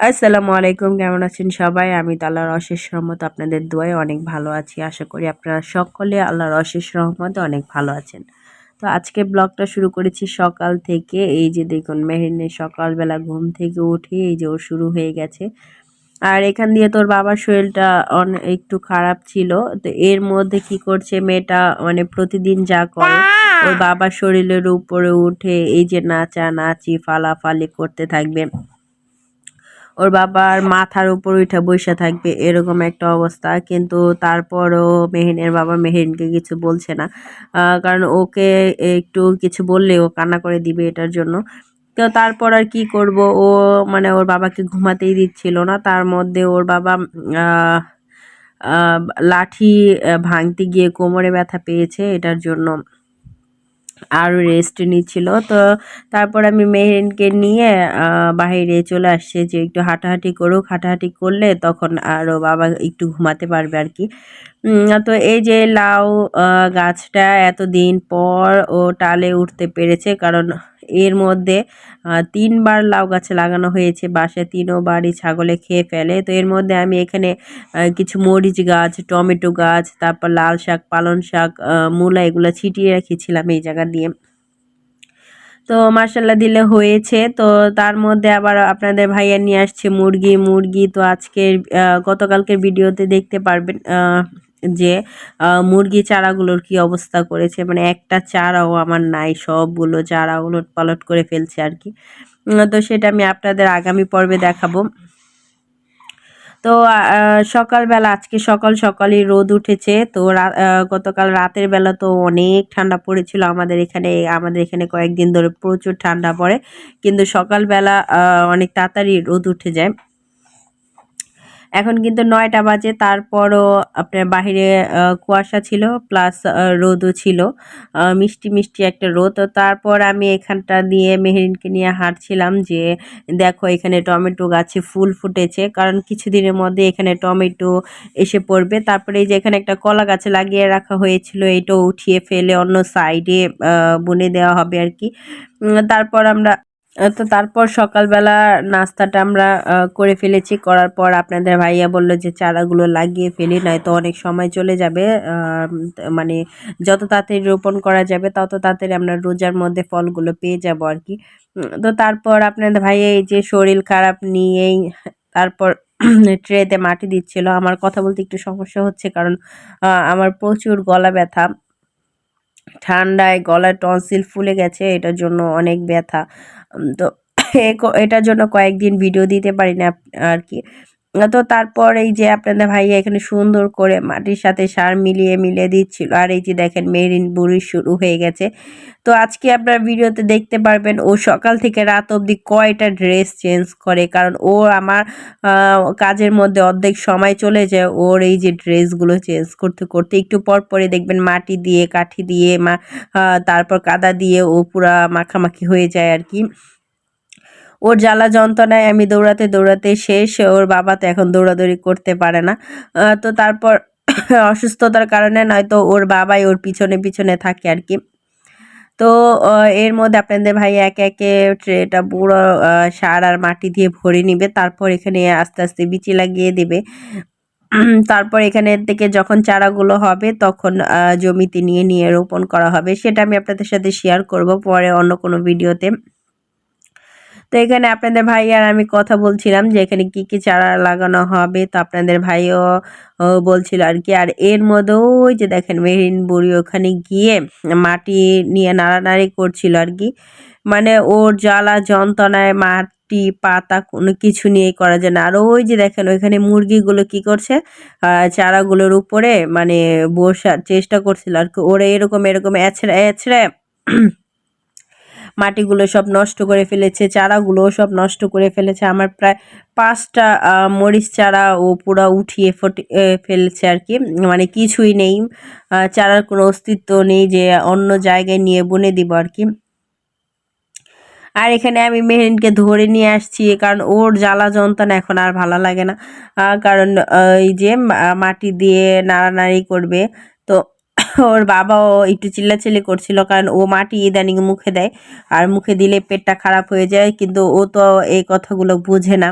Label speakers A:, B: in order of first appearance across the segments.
A: আসসালামু আলাইকুম, কেমন আছেন সবাই? আমি তো আল্লাহর অশেষ রহমত আপনাদের দোয়ায় অনেক ভালো আছি। আশা করি আপনারা সকলে আল্লাহর অশেষ রহমতে অনেক ভালো আছেন। তো আজকে ব্লগটা শুরু করেছি সকাল থেকে। এই যে দেখুন মেহেরিনের সকালবেলা ঘুম থেকে উঠে এই যে ও শুরু হয়ে গেছে। আর এখান দিয়ে তোর বাবার শরীরটা অনেক একটু খারাপ ছিল। তো এর মধ্যে কি করছে মেয়েটা মানে প্রতিদিন যা করে, ওর বাবার শরীরের উপরে উঠে এই যে নাচা নাচি ফালাফালি করতে থাকবে। ওর বাবার মাথার উপর উঠে বসে থাকবে এরকম একটা অবস্থা। কিন্তু তারপরও মেহিনের বাবা মেহিনকে কিছু বলছে না। কারণ ওকে একটু কিছু বললে ও কান্না করে দিবে এটার জন্য। তো তারপর আর কি করব? ও মানে ওর বাবাকে ঘুমাতেই দিচ্ছিল না। তার মধ্যে ওর বাবা লাঠি ভাঙতে গিয়ে কোমরে ব্যথা পেয়েছে এটার জন্য। আরও রেস্ট নিচ্ছিল। তো তারপর আমি মেহরিনকে নিয়ে বাহিরে চলে আসছে যে একটু হাঁটাহাঁটি করুক। হাঁটাহাঁটি করলে তখন আরও বাবা একটু ঘুমাতে পারবে আর কি। তো এই যে লাউ গাছটা এতদিন পর ও টালে উঠতে পেরেছে, কারণ এর মধ্যে তিনবার লাউ গাছে লাগানো হয়েছে বাসে তিনও বাড়ি ছাগলে খেয়ে ফেলে। তো এর মধ্যে আমি এখানে কিছু মরিচ গাছ, টমেটো গাছ, তারপর লাল শাক পালন শাক মূলা এগুলো ছিটিয়ে রেখেছিলাম এই জায়গা দিয়ে। তো মার্শাল্লাহ দিলে হয়েছে। তো তার মধ্যে আবার আপনাদের ভাইয়া নিয়ে আসছে মুরগি। মুরগি তো আজকের গতকালকের ভিডিওতে দেখতে পারবেন যে মুরগি চারাগুলোর কি অবস্থা করেছে? মানে একটা চারাও আমার নাই, সবগুলো চারা উলট পালট করে ফেলছে আর কি। তো সেটা আমি আপনাদের আগামী পর্বে দেখাবো। তো সকালবেলা, আজকে সকাল সকালই রোদ উঠেছে। তো গতকাল রাতের বেলা তো অনেক ঠান্ডা পড়েছিল আমাদের এখানে আমাদের এখানে কয়েকদিন ধরে প্রচুর ঠান্ডা পড়ে। কিন্তু সকালবেলা অনেক তাড়াতাড়ি রোদ উঠে যায়। এখন কিন্তু নয়টা বাজে, তারপরও আপনার বাহিরে কুয়াশা ছিল প্লাস রোদও ছিল মিষ্টি মিষ্টি একটা রোদ। তারপর আমি এখানটা দিয়ে মেহরিনকে নিয়ে হাঁটছিলাম যে, দেখো এখানে টমেটো গাছে ফুল ফুটেছে, কারণ কিছুদিনের মধ্যে এখানে টমেটো এসে পড়বে। তারপরে এই যে এখানে একটা কলা গাছে লাগিয়ে রাখা হয়েছিল, এটাও উঠিয়ে ফেলে অন্য সাইডে বুনে দেওয়া হবে আর কি। তারপর আমরা তো তারপর সকালবেলা নাস্তাটা আমরা করে ফেলেছি। করার পর আপনাদের ভাইয়া বলল যে চারাগুলো লাগিয়ে ফেলি, নয়তো অনেক সময় চলে যাবে। মানে যত তাড়াতাড়ি রোপণ করা যাবে, তত তাড়াতাড়ি আমরা রোজার মধ্যে ফলগুলো পেয়ে যাব আর কি। তো তারপর আপনাদের ভাইয়া এই যে শরীর খারাপ নিয়েই তারপর ট্রেতে মাটি দিচ্ছিল। আমার কথা বলতে একটু সমস্যা হচ্ছে কারণ আমার প্রচুর গলা ব্যথা। ঠান্ডায় গলার টনসিল ফুলে গেছে, এটার জন্য অনেক ব্যথা। তো এটার জন্য কয়েকদিন ভিডিও দিতে পারি না আর কি। তো তারপর এই যে আপনাদের ভাইয়া এখানে সুন্দর করে মাটির সাথে সার মিলিয়ে মিলিয়ে দিচ্ছিল। আর এই যে দেখেন, মেরিন বুড়ি শুরু হয়ে গেছে। তো আজকে আপনার ভিডিওতে দেখতে পারবেন, ও সকাল থেকে রাত অবধি কয়টা ড্রেস চেঞ্জ করে। কারণ ও আমার কাজের মধ্যে অর্ধেক সময় চলে যায়, ওর এই যে ড্রেসগুলো চেঞ্জ করতে করতে। একটু পর পরে দেখবেন মাটি দিয়ে, কাঠি দিয়ে, মা তারপর কাদা দিয়ে ও পুরা মাখামাখি হয়ে যায় আর কি। ওর জ্বালা যন্ত্রণায় আমি দৌড়াতে দৌড়াতে শেষ, ওর বাবা তো এখন দৌড়াদৌড়ি করতে পারে না। তো তারপর অসুস্থতার কারণে নয়তো ওর বাবাই ওর পিছনে পিছনে থাকে আর কি। তো এর মধ্যে আপনাদের ভাই একে একে ট্রেটা পুরো সার আর মাটি দিয়ে ভরে নিবে, তারপর এখানে আস্তে আস্তে বিচি লাগিয়ে দেবে। তারপর এখানে থেকে যখন চারাগুলো হবে, তখন জমিতে নিয়ে নিয়ে রোপণ করা হবে। সেটা আমি আপনাদের সাথে শেয়ার করব পরে অন্য কোনো ভিডিওতে তো এখানে আপনাদের ভাই আর আমি কথা বলছিলাম যে এখানে কি কি চারা লাগানো হবে। তো আপনাদের ভাইও বলছিল আর কি, আর এর মধ্যেও ওই যে দেখেন মেহরিন বুড়ি ওখানে গিয়ে মাটি নিয়ে নাড়ানাড়ি করছিল আর কি। মানে ওর জ্বালা যন্ত্রণায় মাটি, পাতা কোনো কিছু নিয়েই করা যায় না। আর ওই যে দেখেন ওইখানে মুরগিগুলো কি করছে চারাগুলোর উপরে মানে বসার চেষ্টা করছিল আর কি। ওরা এরকম এরকম এছড়া এছড়া মাটিগুলো সব নষ্ট করে ফেলেছে চারাগুলো সব নষ্ট করে ফেলেছে। আমার প্রায় পাঁচটা মরিচ চারা ও পুরো উঠিয়ে ফটে ফেলেছে আর কি। মানে কিছুই নেই চারার কোনো অস্তিত্ব নেই যে অন্য জায়গায় নিয়ে বনে দিব আর কি। আর এখানে আমি মেহরিনকে ধরে নিয়ে আসছি, কারণ ওর জ্বালা যন্ত্রণা এখন আর ভালো লাগে না। কারণ এই যে মাটি দিয়ে নাড়ানাড়ি করবে ওর বাবাও একটু চিল্লাচিল্লি করছিল, কারণ ও মাটি ইদানিং মুখে দেয় আর মুখে দিলে পেটটা খারাপ হয়ে যায়, কিন্তু ও তো এই কথাগুলো বুঝে না।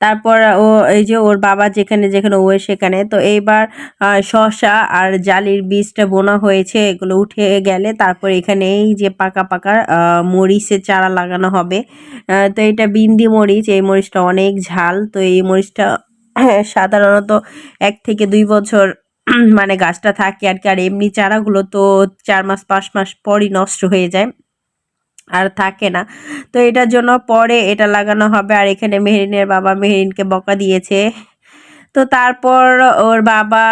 A: তারপর ও, এই যে ওর বাবা যেখানে যেখানে ও সেখানে, তো এইবার শসা আর জালির বীজটা বোনা হয়েছে, এগুলো উঠে গেলে তারপর এখানে এই যে পাকা পাকা মরিচের চারা লাগানো হবে। তো এটা বিন্দি মরিচ, এই মরিচটা অনেক ঝাল, তো এই মরিচটা সাধারণত এক থেকে দুই বছর মানে গাছটা থাকে আর কি, আর এমনি চারাগুলো তো চার মাস, পাঁচ মাস পরই নষ্ট হয়ে যায় আর থাকে না। তো এটার জন্য পরে এটা লাগানো হবে আর এখানে মেহরিনের বাবা মেহরিনকে বকা দিয়েছে। তো তারপর ওর বাবা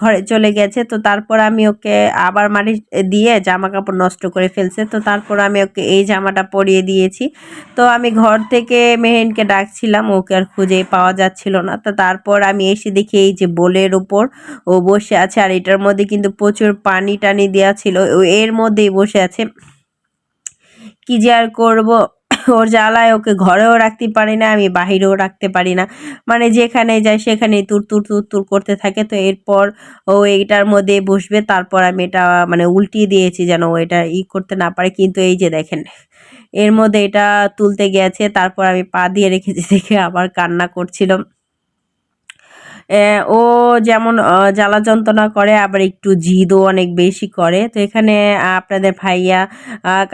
A: ঘরে চলে গেছে। তো তারপর আমি ওকে আবার মাটি দিয়ে জামা কাপড় নষ্ট করে ফেলছে। তো তারপর আমি ওকে এই জামাটা পরিয়ে দিয়েছি। তো আমি ঘর থেকে মেহেনকে ডাকছিলাম, ওকে আর খুঁজে পাওয়া যাচ্ছিল না। তো তারপর আমি এসে দেখি এই যে বোলের উপর ও বসে আছে, আর এটার মধ্যে কিন্তু প্রচুর পানি টানি দেওয়া ছিল। ও এর মধ্যেই বসে আছে। কি যে আর করব? ওর জ্বালায় ওকে ঘরেও রাখতে পারি না আমি বাহিরেও রাখতে পারি না। মানে যেখানে যায় সেখানে তুর তুর তুর তুর করতে থাকে। তো এরপর ও এইটার মধ্যে বসবে তারপর আমি এটা মানে উল্টিয়ে দিয়েছি যেন ও এটা ই করতে না পারে। কিন্তু এই যে দেখেন এর মধ্যে এটা তুলতে গেছে তারপর আমি পা দিয়ে রেখেছি দেখে আবার কান্না করছিল। এ, ও যেমন জ্বালা যন্ত্রণা করে, আবার একটু জিদও অনেক বেশি করে। তো এখানে আপনাদের ভাইয়া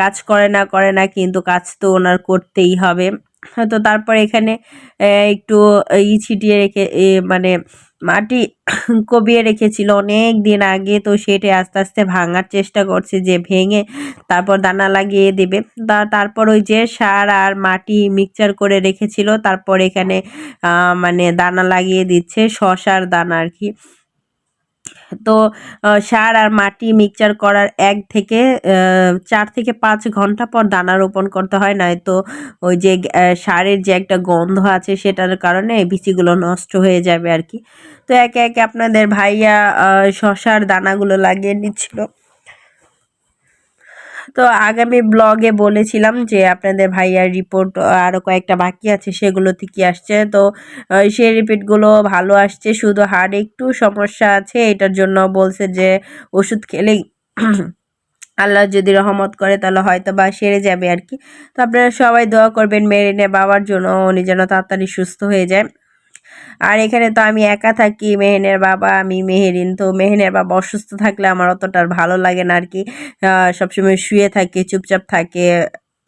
A: কাজ করে না করে না, কিন্তু কাজ তো ওনার করতেই হবে। তো তারপর এখানে একটু ই ছিটিয়ে রেখে মানে মাটি কবিয়ে রেখেছিল। অনেক দিন আগে তো সেটি আস্তে আস্তে ভাঙার চেষ্টা করছে যে ভেঙে তারপর দানা লাগিয়ে দেবে। তা তারপর ওই যে সার আর মাটি মিক্সচার করে রেখেছিল। তারপর এখানে মানে দানা লাগিয়ে দিচ্ছে শশার দানা আর কি। তো সার আর মাটি মিক্সচার করার এক থেকে চার থেকে পাঁচ ঘণ্টা পর দানা রোপণ করতে হয়। নয়তো ওই যে সারের যে একটা গন্ধ আছে সেটার কারণে বিচিগুলো নষ্ট হয়ে যাবে আর কি। তো একে একে আপনাদের ভাইয়া শশার দানাগুলো লাগিয়ে নিচ্ছিল। তো আগামী ব্লগে বলেছিলাম যে, আপনাদের ভাইয়ার রিপোর্ট আরও কয়েকটা বাকি আছে সেগুলোতে কি আসছে। তো সেই রিপোর্টগুলো ভালো আসছে, শুধু হাড়ে একটু সমস্যা আছে, এটার জন্য বলছে যে, ওষুধ খেলেই আল্লাহ যদি রহমত করে, তাহলে হয়তো বা সেরে যাবে আর কি। তো আপনারা সবাই দোয়া করবেন মেরিনে বাবার জন্য, উনি যেন তাড়াতাড়ি সুস্থ হয়ে যায়। আর এখানে তো আমি একা থাকি, মেহেনের বাবা, আমি মেহেরিন, তো মেহেনের বাবা অসুস্থ থাকলে আমার অতটা ভালো লাগে না আর কি সবসময় শুয়ে থাকে, চুপচাপ থাকে।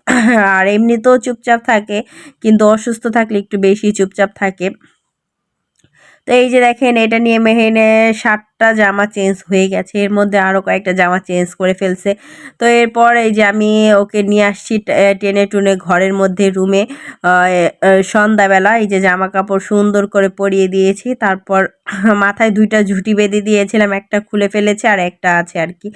A: আর এমনিতেও চুপচাপ থাকে, কিন্তু অসুস্থ থাকলে একটু বেশি চুপচাপ থাকে। তো এই যে দেখেন এটা নিয়ে মেহেনে সাতটা জামা চেঞ্জ হয়ে গেছে। এর মধ্যে আরও কয়েকটা জামা চেঞ্জ করে ফেলছে। তো এরপর এই যে আমি ওকে নিয়ে আসছি টেনে টুনে ঘরের মধ্যে রুমে। সন্ধ্যাবেলা এই যে জামা কাপড় সুন্দর করে পরিয়ে দিয়েছি। তারপর মাথায় দুইটা ঝুঁটি বেঁধে দিয়েছিলাম। একটা খুলে ফেলেছে আর একটা আছে আর কি।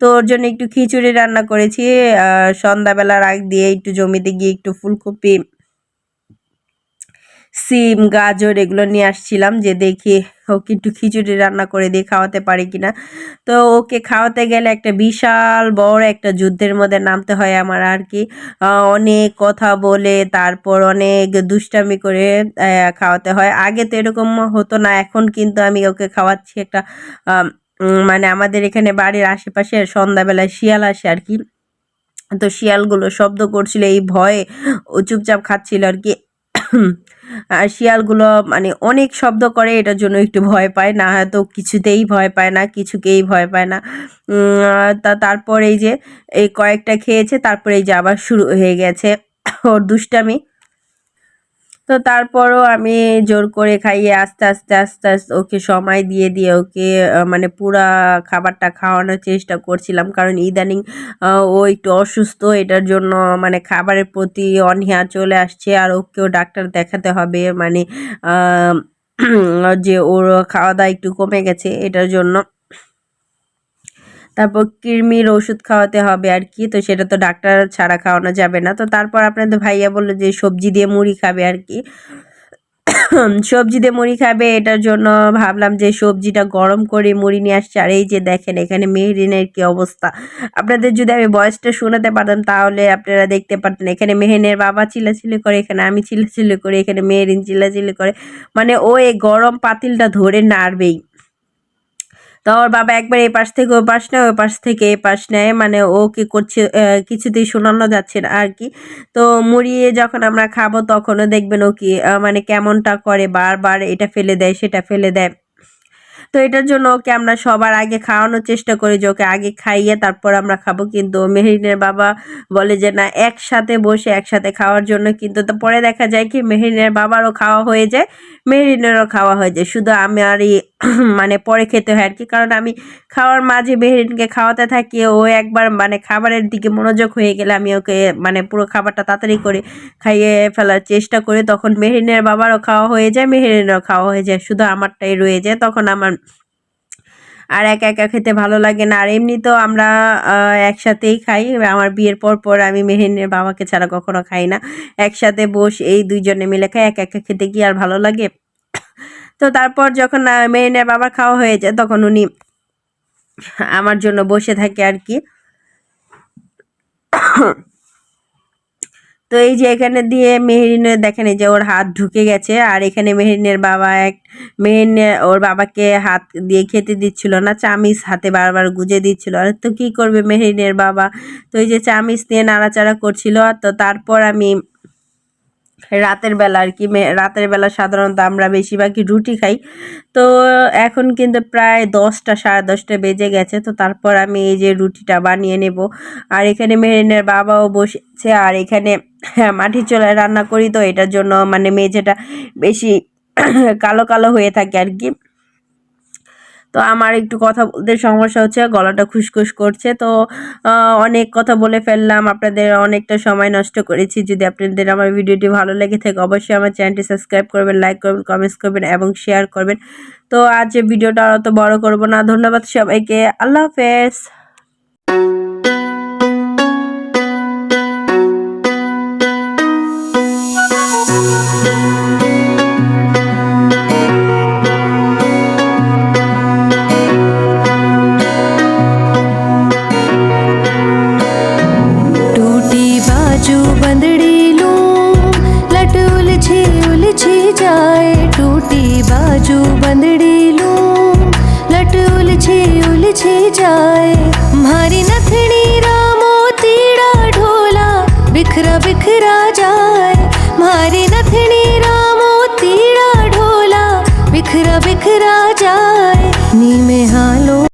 A: তো ওর জন্য একটু খিচুড়ি রান্না করেছি। আহ, সন্ধ্যাবেলার আগ দিয়ে একটু জমিতে গিয়ে একটু ফুলকপি সিম, গাজর এগুলো নিয়ে আসছিলাম যে দেখি ওকে একটু খিচুড়ি রান্না করে দিয়ে খাওয়াতে পারি কিনা। তো ওকে খাওয়াতে গেলে একটা বিশাল বড় একটা যুদ্ধের মধ্যে নামতে হয় আমার আর কি। অনেক কথা বলে তারপর অনেক দুষ্টামি করে খাওয়াতে হয়। আগে তো এরকম হতো না, এখন কিন্তু আমি ওকে খাওয়াচ্ছি একটা মানে আমাদের এখানে বাড়ির আশেপাশে সন্ধ্যাবেলায় শিয়াল আসে আর কি। তো শিয়ালগুলো শব্দ করছিল, এই ভয়ে ও চুপচাপ খাচ্ছিল আর কি। আর শিয়ালগুলো মানে অনেক শব্দ করে, এটার জন্য একটু ভয় পায়। না হয়তো কিছুতেই ভয় পায় না, কিছুকেই ভয় পায় না। তা তারপর এই যে, এই কয়েকটা খেয়েছে, তারপরে এই যে আবার শুরু হয়ে গেছে ওর দুষ্টামি। তো তারপরও আমি জোর করে খাইয়ে আস্তে আস্তে আস্তে আস্তে ওকে সময় দিয়ে দিয়ে ওকে মানে পুরা খাবারটা খাওয়ানোর চেষ্টা করছিলাম। কারণ ইদানিং ও একটু অসুস্থ, এটার জন্য মানে খাবারের প্রতি অনীহা চলে আসছে। আর ওকেও ডাক্তার দেখাতে হবে মানে যে ওর খাওয়া দাওয়া একটু কমে গেছে, এটার জন্য। তারপর কৃমির ওষুধ খাওয়াতে হবে আর কি, তো সেটা তো ডাক্তার ছাড়া খাওয়ানো যাবে না। তো তারপর আপনাদের ভাইয়া বলল যে সবজি দিয়ে মুড়ি খাবে আর কি। সবজি দিয়ে মুড়ি খাবে, এটার জন্য ভাবলাম যে সবজিটা গরম করে মুড়ি নিয়ে আসছে। আর এই যে দেখেন, এখানে মেহরিনের কি অবস্থা। আপনাদের যদি আমি বয়সটা শোনাতে পারতাম, তাহলে আপনারা দেখতে পারতেন। এখানে মেহেনের বাবা চিল্লাচিল্লি করে, এখানে আমি চিল্লাচিল্লি করি, এখানে মেহরিন চিল্লাচিল্লি করে। মানে ও এই গরম পাতিলটা ধরে নাড়বেই। তো ওর বাবা একবার এই পাশ থেকে ও পাশ নেয় ওই পাশ থেকে এই পাশ নেয়। মানে ও কি করছে কিছুতেই শোনানো যাচ্ছে না আর কি। তো মুড়িয়ে যখন আমরা খাব তখনও দেখবেন ও কি মানে কেমনটা করে, বারবার এটা ফেলে দেয়, সেটা ফেলে দেয়। তো এটার জন্য ওকে আমরা সবার আগে খাওয়ানোর চেষ্টা করি যে ওকে আগে খাইয়ে তারপর আমরা খাব। কিন্তু মেহরিনের বাবা বলে যে, না, একসাথে বসে একসাথে খাওয়ার জন্য। কিন্তু তো পরে দেখা যায় কি, মেহরিনের বাবারও খাওয়া হয়ে যায়, মেহরিনেরও খাওয়া হয়ে যায়। শুধু আমি আর মানে পরে খেতে হয় আর কি কারণ আমি খাওয়ার মাঝে মেহরিনকে খাওয়াতে থাকি, ও একবার মানে খাবারের দিকে মনোযোগ হয়ে গেলে আমি ওকে মানে পুরো খাবারটা তাড়াতাড়ি করে খাইয়ে ফেলার চেষ্টা করি। তখন মেহরিনের বাবারও খাওয়া হয়ে যায় মেহরিনেরও খাওয়া হয়ে যায়। শুধু আমারটাই রয়ে যায়। তখন আমার আর একা একা খেতে ভালো লাগে না। আর এমনিতেও আমরা একসাথেই খাই। আমার বিয়ের পর পর আমি মেহরিনের বাবাকে ছাড়া কখনো খাই না। একসাথে বসে এই দুইজনে মিলে খাই। একা একা খেতে কি আর ভালো লাগে। তো তারপর যখন আহ, বাবার খাওয়া হয়ে যায় তখন উনি আমার জন্য বসে থাকে আর কি। তো এই যে এখানে দিয়ে মেহরিনের দেখেন এই যে ওর হাত ঢুকে গেছে আর এখানে মেহরিনের বাবা এক মেহরিনের ওর বাবাকে হাত দিয়ে খেতে দিচ্ছিল না চামিচ হাতে বারবার গুজে দিচ্ছিল। আর তো কি করবে মেহরিনের বাবা? তো এই যে চামিচ দিয়ে নাড়াচাড়া করছিল তো তারপর আমি রাতের বেলা আর কি রাতের বেলা সাধারণত আমরা বেশিরভাগই রুটি খাই। তো এখন কিন্তু প্রায় দশটা, সাড়ে দশটা বেজে গেছে, তো তারপর আমি এই যে রুটিটা বানিয়ে নেব। আর এখানে মেরিনের বাবাও বসেছে, আর এখানে মাটির চোলায় রান্না করি, তো এটার জন্য মানে মেঝেটা বেশি কালো কালো হয়ে থাকে আর কি। তো আমার একটু কথা বলতে সমস্যা হচ্ছে, গলাটা খুসখুস করছে। তো অনেক কথা বলে ফেললাম, আপনাদের অনেকটা সময় নষ্ট করেছি। যদি আপনাদের আমার ভিডিওটি ভালো লেগে থাকে, অবশ্যই আমার চ্যানেলটি সাবস্ক্রাইব করবেন, লাইক করবেন কমেন্টস করবেন এবং শেয়ার করবেন। তো আজ ভিডিওটা অত বড় করব না, ধন্যবাদ সবাইকে, আল্লাহ হাফেজ।
B: trời.